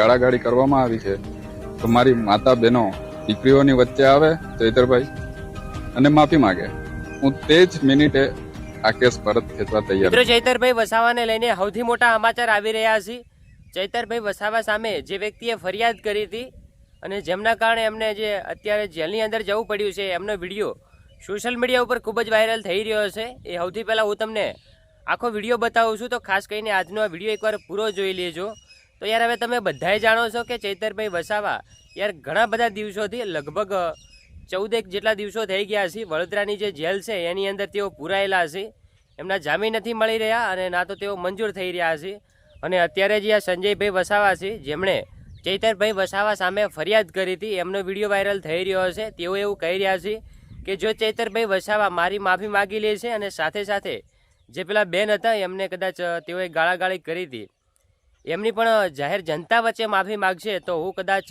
ગાળાગાળી કરવામાં આવી છે. તો મારી માતા બહેનો દીકરીઓની વચ્ચે આવે ચૈતરભાઈ અને માફી માંગે. હું તે જ મિનિટે આ કેસ પરત ખેંચવા તૈયાર ચૈતરભાઈ વસાવાને લઈને સૌથી મોટા સમાચાર આવી રહ્યા છે. ચૈતરભાઈ વસાવા સામે જે વ્યક્તિએ ફરિયાદ કરી હતી અને જેમના કારણે એમને જે અત્યારે જેલની અંદર જવું પડ્યું છે, એમનો વીડિયો સોશિયલ મીડિયા ઉપર ખૂબ જ વાયરલ થઈ રહ્યો છે. એ સૌથી પહેલાં હું તમને આખો વીડિયો બતાવું છું, તો ખાસ કરીને આજનો આ વીડિયો એકવાર પૂરો જોઈ લેજો. તો યાર હવે તમે બધાએ જાણો છો કે ચૈતરભાઈ વસાવા, યાર ઘણા બધા દિવસોથી લગભગ ચૌદેક જેટલા દિવસો થઈ ગયા છે વડોદરાની જે જેલ છે, એની અંદર તેઓ પુરાયેલા છે એમના જામીન નથી મળી રહ્યા અને ના તો તેઓ મંજૂર થઈ રહ્યા છે અને અત્યારે જે આ સંજયભાઈ વસાવા છે, જેમણે ચૈતરભાઈ વસાવા સામે ફરિયાદ કરી હતી, એમનો વીડિયો વાયરલ થઈ રહ્યો છે તેઓ એવું કહી રહ્યા છે કે જો ચૈતરભાઈ વસાવા મારી માફી માગી લે છે અને સાથે સાથે જે પેલા બેન હતા, એમને કદાચ તેઓએ ગાળાગાળી કરી હતી. એમની પણ જાહેર જનતા વચ્ચે માફી માગશે તો હું કદાચ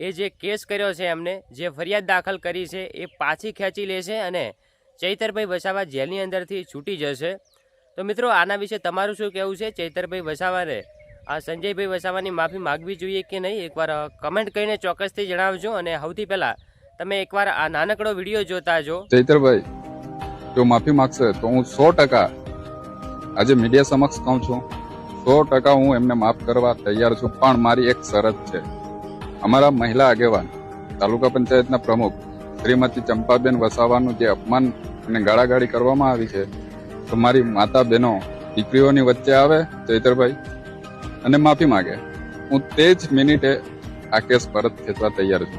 એ જે કેસ કર્યો છે એમને, જે ફરિયાદ દાખલ કરી છે, એ પાછી ખેંચી લેશે અને ચૈતરભાઈ વસાવા જેલની અંદરથી છૂટી જશે. તો મિત્રો, આના વિશે તમારું શું કહેવું છે? ચૈતરભાઈ વસાવાને, આ સંજયભાઈ વસાવાની માફી માગવી જોઈએ કે નહીં? એકવાર કમેન્ટ કરીને ચોક્કસથી જણાવજો અને સૌથી પહેલાં તમે એકવાર આ નાનકડો વીડિયો જોતા જો. ચૈતરભાઈ, જો માફી માગશે તો હું સો ટકા આજે મીડિયા સમક્ષ કહું છું. સો ટકા હું એમને માફ કરવા તૈયાર છું, પણ મારી એક શરત છે. અમારા મહિલા આગેવાન, તાલુકા પંચાયતના પ્રમુખ શ્રીમતી ચંપાબેન વસાવાનું જે અપમાન અને ગાળાગાળી કરવામાં આવી છે, તો મારી માતા બહેનો દીકરીઓની વચ્ચે આવે, ચૈતરભાઈ, અને માફી માંગે. હું તે જ મિનિટે આ કેસ પરત ખેંચવા તૈયાર છું.